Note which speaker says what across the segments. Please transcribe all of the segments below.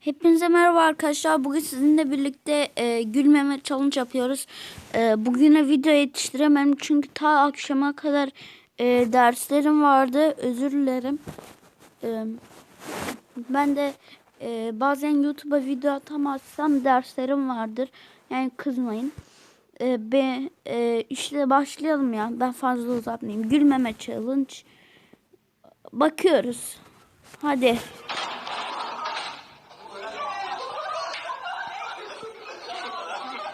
Speaker 1: Hepinize merhaba arkadaşlar. Bugün sizinle birlikte e, gülmeme challenge yapıyoruz. E, bugüne video yetiştiremedim çünkü ta akşama kadar e, derslerim vardı. Özür dilerim. E, ben de e, bazen YouTube'a video atamazsam derslerim vardır. Yani kızmayın. E, be, e, işte başlayalım ya. Ben fazla uzatmayayım. Gülmeme challenge. Bakıyoruz. Hadi. Bu hiç komik değildi ki.
Speaker 2: Gönlümü aylara ayırır say Bir tek seni sevdim o karardaydım Sen Leyla ben Mecnun Yanmasın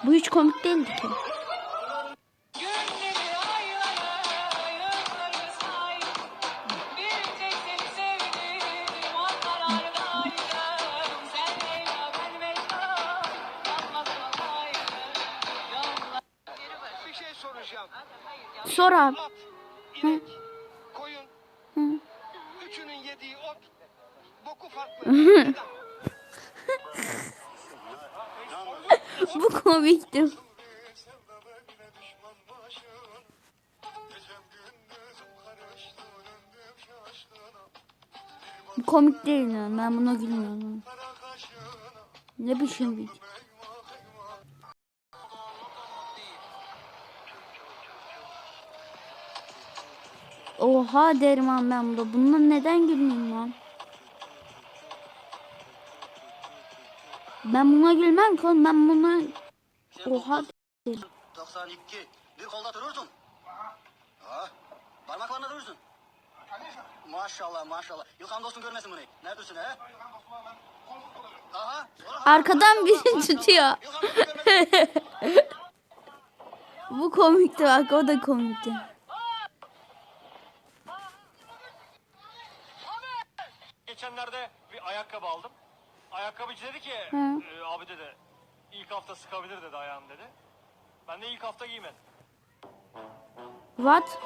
Speaker 2: olaydım Yollar
Speaker 3: Bir şey soracağım.
Speaker 1: Sor abi. Hı.
Speaker 3: üçünün yediği ot, boku farklı.
Speaker 1: Bu komikti. Bu komik değil yani. Ben buna gülmüyorum. Ne biçim video. Oha derim ben burada. Bundan neden gülmeyeyim lan? Ben buna gülmem ki oğlum. Ben buna... Oha derim.
Speaker 4: 92. Bir kolda durursun. Ha, parmaklarına durursun. Maşallah maşallah. Yılkan dostun görmesin bunu. Neredesin he? Aha.
Speaker 1: Arkadan biri tutuyor. Bu komikti bak o da komikti.
Speaker 5: Geçenlerde bir ayakkabı aldım. Ayakkabıcı dedi ki,
Speaker 1: Hı.
Speaker 5: "E, abi dedi, ilk hafta sıkabilir dedi ayağım dedi. Ben de ilk hafta giymedim.
Speaker 1: What?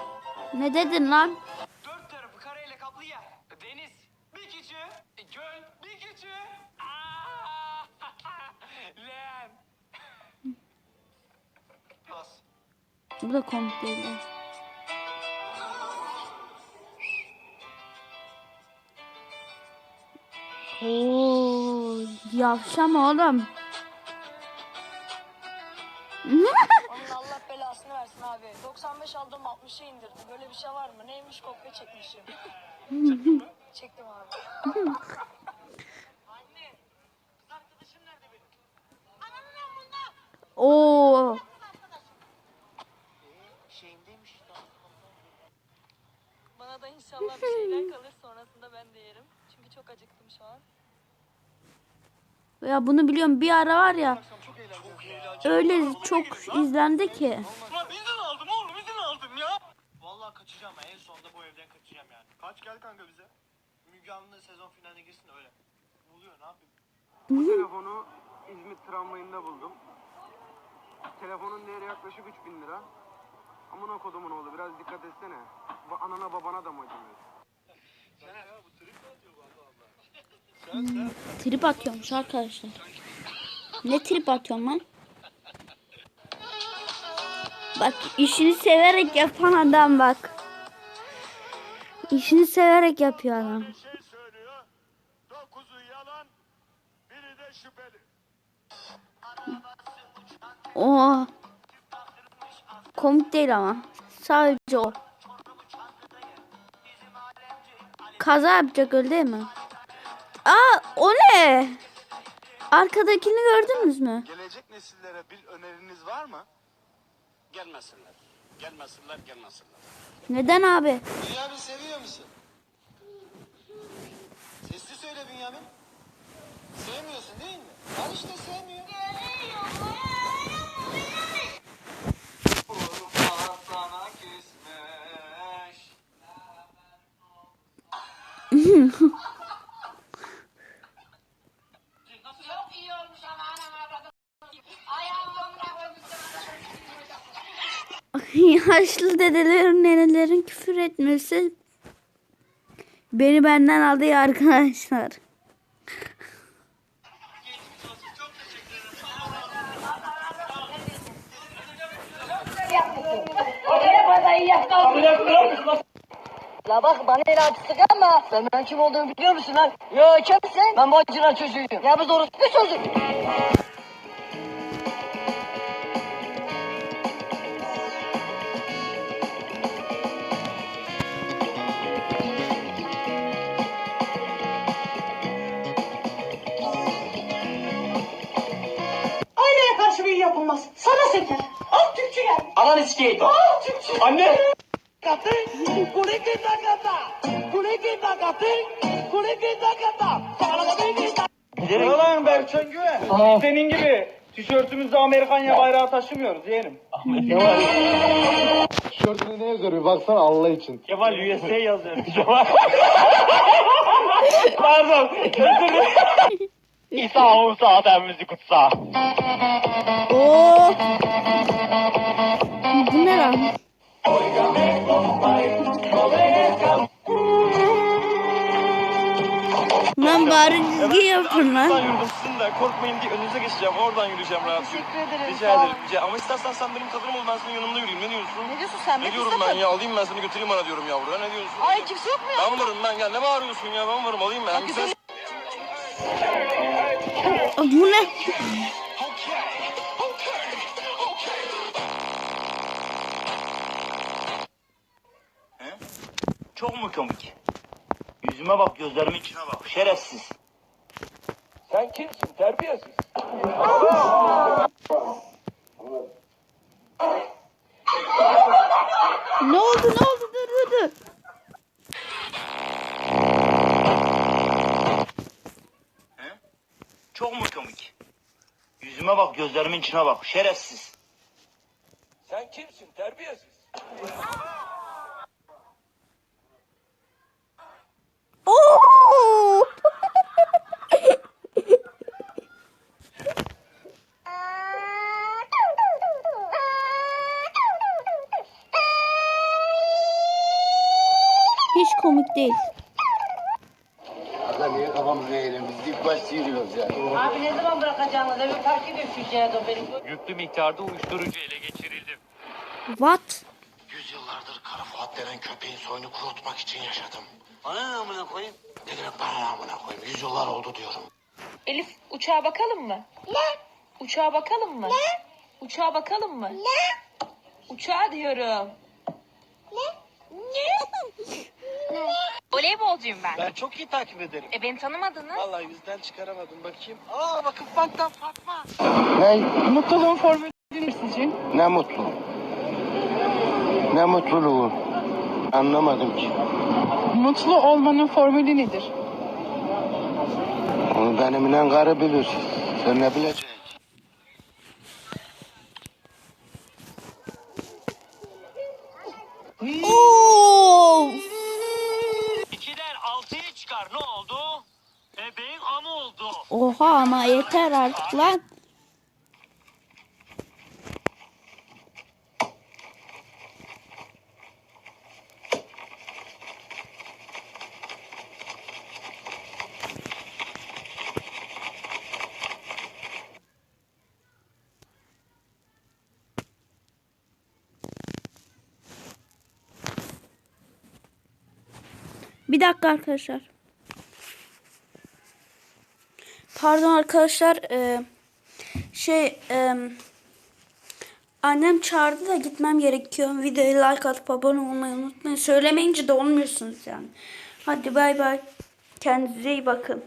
Speaker 1: Ne dedin lan?
Speaker 2: Dört tarafı kareyle kaplı yer Deniz Bir küçüğü Göl Bir küçüğü Aa! Leğen
Speaker 3: Pas.
Speaker 1: Bu da komik değil. Oo, yavşam oğlum.
Speaker 6: Onun Allah belasını versin abi. 95 aldım 60'a indirdim. Böyle bir şey var mı? Neymiş kopya çekmişim. Çektim abi.
Speaker 1: Oo.
Speaker 6: Bana da inşallah bir şeyler kalır sonrasında ben de yerim. Çünkü çok acıktım şu an.
Speaker 1: Ya bunu biliyorum bir ara var ya. Öyle çok izlendi ki.
Speaker 5: Ulan izin aldım oğlum izin aldım ya. Vallahi kaçacağım ben en sonunda bu evden kaçacağım yani. Kaç gel kanka bize. Müge Anlı sezon finaline girsin öyle. Buluyor ne yapayım?
Speaker 7: Bu telefonu İzmit tramvayında buldum. Telefonun değeri yaklaşık 3000 lira. Amına kodumun oğlu biraz dikkat etsene. Ba- anana babana da mı acımıyor?
Speaker 1: Trip atıyormuş arkadaşlar. Ne trip atıyorum lan? Bak işini severek yapan adam bak. İşini severek yapıyor adam.
Speaker 5: şey söylüyor. Yalan, biri de şüpheli.
Speaker 1: O komik değil ama. Sadece o. Kaza yapacak öyle değil mi? Aa o ne? Arkadakini gördünüz mü?
Speaker 3: Gelecek nesillere bir öneriniz var mı?
Speaker 4: Gelmesinler. Gelmesinler gelmesinler.
Speaker 1: Neden abi?
Speaker 3: Bünyamin seviyor musun? Sesli söyle Bünyamin.
Speaker 1: Yaşlı dedelerin nenelerin küfür etmesi beni benden aldı ya arkadaşlar.
Speaker 6: La bak bana el artistik ama sen ben kim olduğumu biliyor musun lan? Yo kimsin? Ben bacına çocuğuyum. Ya biz orospu çocuk.
Speaker 8: Al Türkçü gel.
Speaker 9: Anan iskeydi.
Speaker 8: Al Türkçü.
Speaker 9: Anne.
Speaker 8: Katı, kuleki takata. Kuleki takatı, kuleki takata.
Speaker 3: Yalan Berkcan Güven. Senin gibi tişörtümüzde Amerikanya bayrağı taşımıyoruz yeğenim.
Speaker 10: Tişörtüne ne yazıyor bir baksana Allah için.
Speaker 3: Kemal USA yazıyor. Kemal. Pardon. İsa Musa ademimizi kutsa.
Speaker 1: Oo. Bu ne lan? Lan bari düzgün yapın lan.
Speaker 11: yürüdüm sizin de korkmayın diye önünüze geçeceğim. Oradan yürüyeceğim rahat. Teşekkür ederim. Rica ederim. Rica. Ama istersen sen benim kadınım ol ben senin yanımda yürüyeyim. Ne diyorsun?
Speaker 6: Ne diyorsun sen?
Speaker 11: Ne diyorum ben ya alayım ben seni götüreyim bana diyorum yavruya. Ne diyorsun?
Speaker 6: Ay kimse yok mu ya?
Speaker 11: Ben varım ben ya ne bağırıyorsun ya ben varım alayım ben. Hem sen...
Speaker 1: Bu ne?
Speaker 12: Çok mu komik? Yüzüme bak, gözlerimin içine bak. Şerefsiz.
Speaker 9: Sen kimsin terbiyesiz?
Speaker 1: Ne oldu ne oldu dur dur dur.
Speaker 12: Çok mu komik? Yüzüme bak, gözlerimin içine bak. Şerefsiz.
Speaker 9: Sen kimsin terbiyesiz?
Speaker 1: Oo! Hiç komik değil.
Speaker 10: Allah niye kafamızı ilk baş sıyırıyoruz ya.
Speaker 6: Abi ne zaman bırakacağını da bir fark ediyor şu cihaz o benim.
Speaker 9: Yüklü miktarda uyuşturucu ele geçirildi.
Speaker 1: What?
Speaker 10: Yüzyıllardır Kara Fuat denen köpeğin soyunu kurutmak için yaşadım. Bana ne amına koyayım? Ne demek bana ne amına koyayım? Yüzyıllar oldu diyorum.
Speaker 2: Elif uçağa bakalım mı? Ne? Uçağa bakalım mı? Ne? Uçağa bakalım mı? Ne? Uçağa diyorum. Ne? Ne? Voleybolcuyum ben.
Speaker 11: Ben çok iyi takip ederim.
Speaker 2: E beni tanımadınız.
Speaker 11: Vallahi yüzden çıkaramadım bakayım. Aa vakıf banktan Fatma.
Speaker 10: Ne?
Speaker 8: Mutluluğun formülü sizce?
Speaker 10: Ne mutlu. Ne mutluluğu. Anlamadım ki.
Speaker 8: Mutlu olmanın formülü nedir?
Speaker 10: Onu benimle karı bilir. Sen ne bileceksin?
Speaker 1: Oha ama yeter artık lan. Bir dakika arkadaşlar. Pardon arkadaşlar. eee, şey eee, annem çağırdı da gitmem gerekiyor. Videoyu like atıp abone olmayı unutmayın. Söylemeyince de olmuyorsunuz yani. Hadi bay bay. Kendinize iyi bakın.